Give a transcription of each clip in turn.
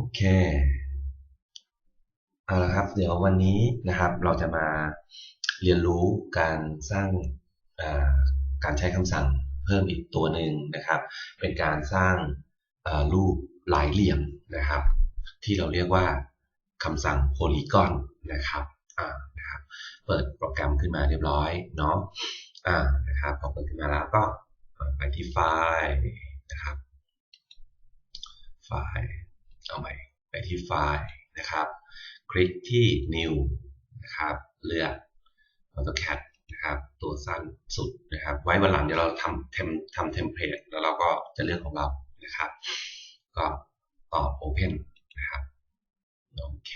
โอเคเอาละครับ เดี๋ยววันนี้นะครับ เราจะมาเรียนรู้การสร้างาการใช้คำสั่งเพิ่มอีกตัวหนึ่งนะครับ เป็นการสร้างารูปหลายเหลี่ยมนะครับ ที่เราเรียกว่าคำสั่งโพลีกอนนะครับนะครับ เปิดโปรแกรมขึ้นมาเรียบร้อยเนาะนะครับพอเปิดขึ้นมาแล้วก็ไปที่ไฟล์นะครับไฟล์ เอาใหม่ไปที่ไฟล์นะครับ คลิกที่ new นะครับ เลือก AutoCAD นะครับ ตัวสั้นสุดนะครับ ไว้วันหลังเดี๋ยวเราทำเทมทำเทมเพลตแล้วเราก็จะเลือกของเรานะครับ ก็ตอบ Open นะครับ โอเค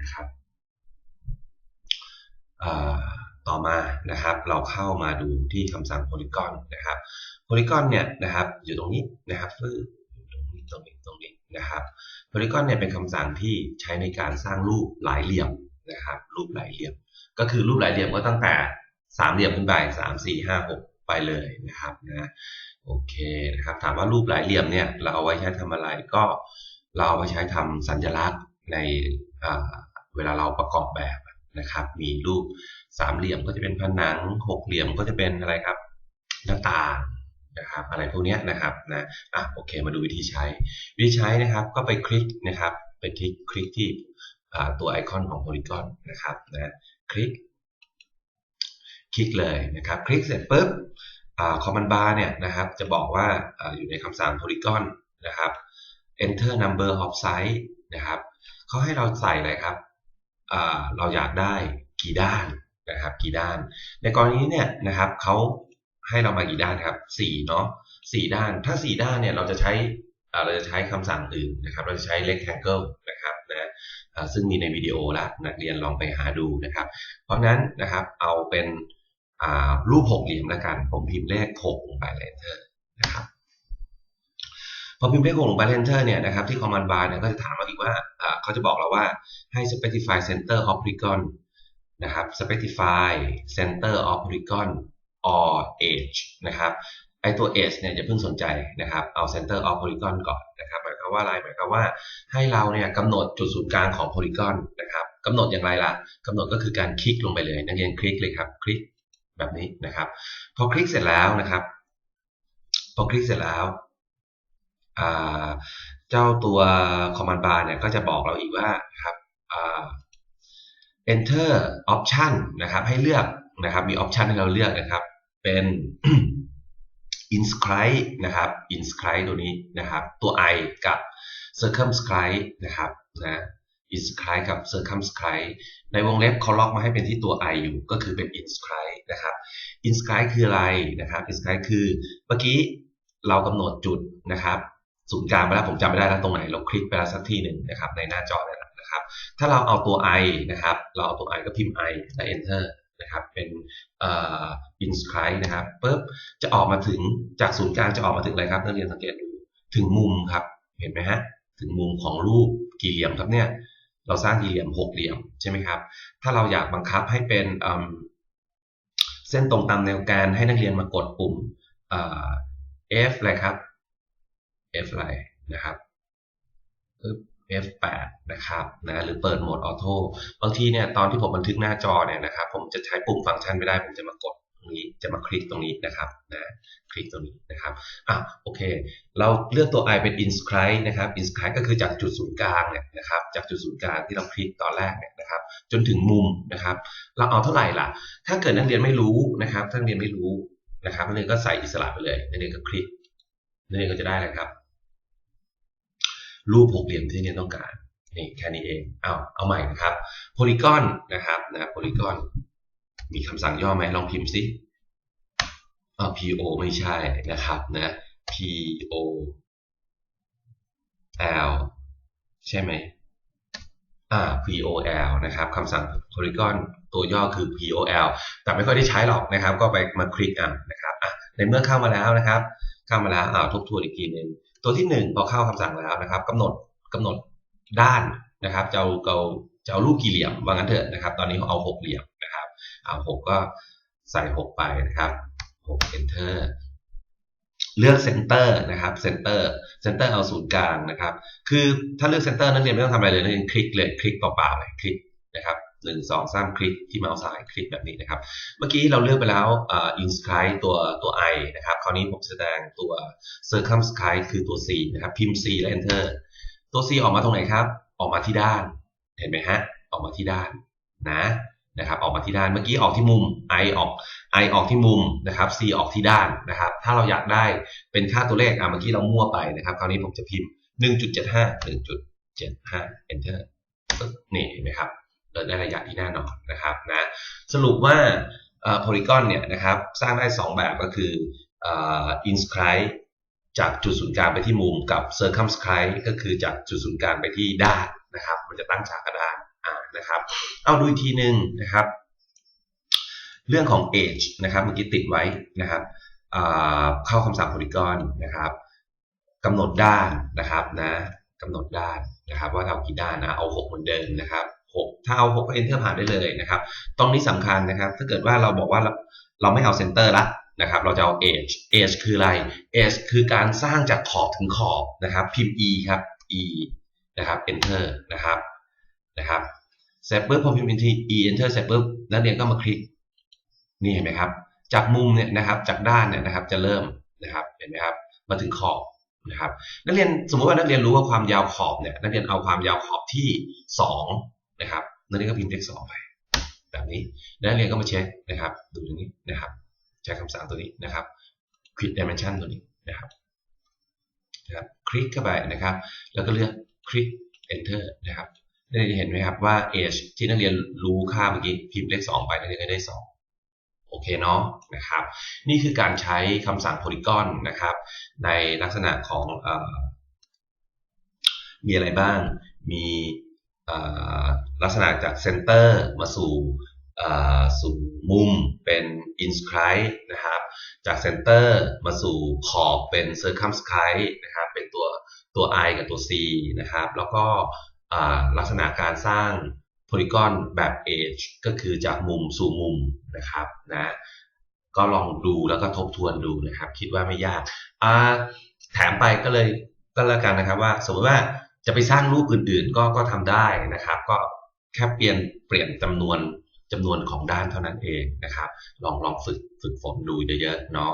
นะครับต่อมานะครับ เราเข้ามาดูที่คำสั่ง Polygon นะครับ Polygon เนี่ยนะครับ อยู่ตรงนี้นะครับฟื้ตรง นี้ตรงนี้ตรงนี้นะครับ Polygon เนี่ยเป็นคำสั่งที่ใช้ในการสร้างรูปหลายเหลี่ยมนะครับรูปหลายเหลี่ยม ก็คือรูปหลายเหลี่ยมก็ตั้งแต่สามเหลี่ยมขึ้นไปสามสี่ห้าหกไปเลยนะครับนะโอเคนะครับถามว่ารูปหลายเหลี่ยมเนี่ยเราเอาไว้ใช้ทำอะไรก็เราเอาไว้ใช้ทำสัญลักษณ์ในเวลาเราประกอบแบบนะครับ มีรูปสามเหลี่ยมก็จะเป็นผนังหกเหลี่ยมก็จะเป็นอะไรครับหน้าต่าง นะครับอะไรพวกนี้นะครับนะอะโอเคมาดูวิธีใช้ วิธีใช้นะครับก็ไปคลิกนะครับไปคลิกคลิกที่ตัวไอคอนของโพลีกอนนะครับนะคลิก คลิกเลยนะครับคลิกเสร็จปุ๊บคอมมานด์บาร์เนี่ยนะครับจะบอกว่าออยู่ในคำสั่งโพลีกอนนะครับ enter number of size นะครับเขาให้เราใส่อะไรครับเราอยากได้กี่ด้านนะครับกี่ด้าน ในกรณีเนี่ยนะครับเขา ให้เรามากี่ด้านครับ4เนาะสี่ด้าน ถ้า 4 ด้านเนี่ยเราจะใช้เราจะใช้คำสั่งอื่นนะครับ เราจะใช้ rectangle นะครับนะซึ่งมีในวิดีโอล้วนักเรียนลองไปหาดูนะครับ เพราะนั้นนะครับเอาเป็นรูปหกเหลี่ยมแล้วกัน ผมพิมพ์เลขหกลงไป enter นะครับพอพิมพ์เลขหกลงไป enter เนี่ยนะครับที่ command bar เนี่ยก็จะถามเราอีกว่าเขาจะบอกเราว่าให้ specify center of polygon นะครับ specify center of polygon or edge นะครับไอตัว edge เนี่ยอย่าเพิ่งสนใจนะครับเอา center of polygon ก่อนนะครับหมายความว่าอะไรหมายความว่าให้เราเนี่ยกำหนดจุดศูนย์กลางของ polygon นะครับกำหนดอย่างไรล่ะกำหนดก็คือการคลิกลงไปเลยนักเรียนคลิกเลยครับคลิกแบบนี้นะครับพอคลิกเสร็จแล้วนะครับพอคลิกเสร็จแล้วเจ้าตัว command bar เนี่ยก็จะบอกเราอีกว่าครับ enter option นะครับให้เลือกนะครับมี option ให้เราเลือกนะครับ เป็น inscribe นะครับ inscribe ตัวนี้นะครับ ตัว i กับ circumscribe นะครับนะ inscribe กับ circumscribe ในวงเล็บเขาล็อกมาให้เป็นที่ตัว i อยู่ก็คือเป็น inscribe นะครับ inscribe คืออะไรนะครับ inscribe คือเมื่อกี้เรากำหนดจุดนะครับศูนย์กลางไปแล้วผมจำไม่ได้แล้วตรงไหนเราคลิกไปแล้วสักที่หนึ่งนะครับในหน้าจอนี่แหละนะครับ ถ้าเราเอาตัว i นะครับ เราเอาตัว i ก็พิมพ์ i และ enter นะครับเป็นอ่อ inscribe นะครับปุ๊บจะออกมาถึงจากศูนย์กลางจะออกมาถึงอะไรครับนักเรียนสังเกตดูถึงมุมครับเห็นไหมฮะถึงมุมของรูปกี่เหลี่ยมครับเนี่ยเราสร้างกี่เหลี่ยมหกเหลี่ยมใช่ไหมครับถ้าเราอยากบังคับให้เป็นเส้นตรงตามแนวกานให้นักเรียนมากดปุ่ม F อะไรครับ F อะไรนะครับ F8 นะครับนะหรือเปิดโหมดออโต้บางทีเนี่ยตอนที่ผมบันทึกหน้าจอเนี่ยนะครับผมจะใช้ปุ่มฟังก์ชันไม่ได้ ผมจะมากดตรงนี้จะมาคลิกตรงนี้นะครับนะคลิกตรงนี้นะครับอะโอเค เราเลือกตัว i เป็น inscribe นะครับ inscribe ก็คือจากจุดศูนย์กลางเนี่ยนะครับจากจุดศูนย์กลางที่เราคลิกตอนแรกเนี่ยนะครับจนถึงมุมนะครับเราเอาเท่าไหร่ล่ะ ถ้าเกิดนักเรียนไม่รู้นะครับถ้านักเรียนไม่รู้นะครับนักเรียนก็ใส่อิสระไปเลยนักเรียนก็คลิกนักเรียนก็จะได้อะไรครับ รูปหกเหลี่ยมที่เนี่ยต้องการนี่แค่นี้เองเอาเอาใหม่นะครับโพลีกอนนะครับนะโพลีกอนมีคำสั่งย่อไหมลองพิมพ์สิอ่า PO ไม่ใช่นะครับนะ PO L ใช่ไหมอ่า POL นะครับคำสั่งโพลีกอนตัวย่อคือ POL แต่ไม่ค่อยได้ใช้หรอกนะครับ ก็ไปมาคลิกอะนะครับอะในเมื่อเข้ามาแล้วนะครับ เข้ามาแล้วอ่าทบทวนอีกทีหนึ่ง ตัวที่ 1 พอเข้าคำสั่งแล้วนะครับกำหนดกำหนดด้านนะครับจะเอาเาจะเอารูปกี่เหลี่ยมว่างั้นเถอะนะครับ ตอนนี้เขาเอาหกเหลี่ยมนะครับเอาหกก็ใส่หกไปนะครับหก enter เลือกเซนเตอร์นะครับเซนเตอร์เซนเตอร์เอาศูนย์กลางนะครับ คือถ้าเลือกเซนเตอร์นักเรียนไม่ต้องทำอะไรเลยนักเรียนคลิกเลยคลิกเปล่าๆเลยคลิกนะครับ หนึ่งสองสามคลิกที่เมาส์ซ้ายคลิกแบบนี้นะครับ เมื่อกี้เราเลือกไปแล้วอ่า inscribe ตัวตัว i นะครับ คราวนี้ผมแสดงตัว circumscribe คือตัว c นะครับ พิมพ์ c และ enter ตัว c ออกมาตรงไหนครับ ออกมาที่ด้าน เห็นไหมฮะ ออกมาที่ด้านนะนะครับ ออกมาที่ด้าน เมื่อกี้ออกที่มุม i ออก i ออกที่มุมนะครับ c ออกที่ด้านนะครับ ถ้าเราอยากได้เป็นค่าตัวเลข อะ เมื่อกี้เรามั่วไปนะครับ คราวนี้ผมจะพิมพ์ 1.75 1.75 enter นี่เห็นไหมครับ เราได้ระยะที่แน่นอนนะครับนะสรุปว่าโพลีกอนเนี่ยนะครับสร้างได้ 2 แบบก็คืออินสไครายจากจุดศูนย์กลางไปที่มุมกับ circumscribe ก็คือจากจุดศูนย์กลางไปที่ด้านนะครับมันจะตั้งฉากกระดานนะครับเอาดูอีกทีหนึ่งนะครับ เรื่องของ age นะครับเมื่อกี้ติดไว้นะครับเข้าคำสั่งโพลีกอนนะครับกำหนดด้านนะครับนะกำหนดด้านนะครับ ว่าเอากี่ด้านนะเอา 6 เหมือนเดิมนะครับ 6 ถ้าเอา6ก็ enter ผ่านได้เลยนะครับ ตรงนี้สำคัญนะครับ ถ้าเกิดว่าเราบอกว่าเราเราไม่เอา center ละนะครับ เราจะเอา edge edge คืออะไร edge คือการสร้างจากขอบถึงขอบนะครับ พิมพ์ e ครับ e นะครับ enter นะครับนะครับเสร็จปุ๊บพอพิมพ์ e enter เสร็จปุ๊บนักเรียนก็มาคลิกนี่เห็นไหมครับ จากมุมเนี่ยนะครับจากด้านเนี่ยนะครับจะเริ่มนะครับเห็นไหมครับมาถึงขอบนะครับนักเรียนสมมติว่านักเรียนรู้ว่าความยาวขอบเนี่ยนักเรียนเอาความยาวขอบที่ 2 นะครับนักเรียนก็พิมพ์เลข2ไปแบบนี้นักเรียนก็มาเช็คนะครับ ดูตรงนี้นะครับใช้คำสั่งตัวนี้นะครับ quick dimension ตัวนี้นะครับนะครับคลิกเข้าไปนะครับ แล้วก็เลือกคลิก enter นะครับนักเรียนจะเห็นไหมครับว่า age ที่นักเรียนรู้ค่าเมื่อกี้พิมพ์เลข2ไปนักเรียนก็ได้ 2โอเคเนาะนะครับ นี่คือการใช้คำสั่ง polygon นะครับ ในลักษณะของอมีอะไรบ้างมี ลักษณะจากเซนเตอร์มาสู่สู่มุมเป็น inscribe นะครับ จากเซนเตอร์มาสู่ขอบเป็น circumscribe นะครับเป็นตัวตัว i กับตัว c นะครับ แล้วก็ลักษณะการสร้างโพลีกอนแบบ edge ก็คือจากมุมสู่มุมนะครับนะก็ลองดูแล้วก็ทบทวนดูนะครับ คิดว่าไม่ยากแถมไปก็เลยก็แล้วกันนะครับว่าสมมติว่า จะไปสร้างรูปอื่นๆ ก็ก็ทำได้นะครับ ก็แค่เปลี่ยนเปลี่ยนจำนวนจำนวนของด้านเท่านั้นเองนะครับ ลองลองฝึกฝึกฝนดูเยอะๆเนาะ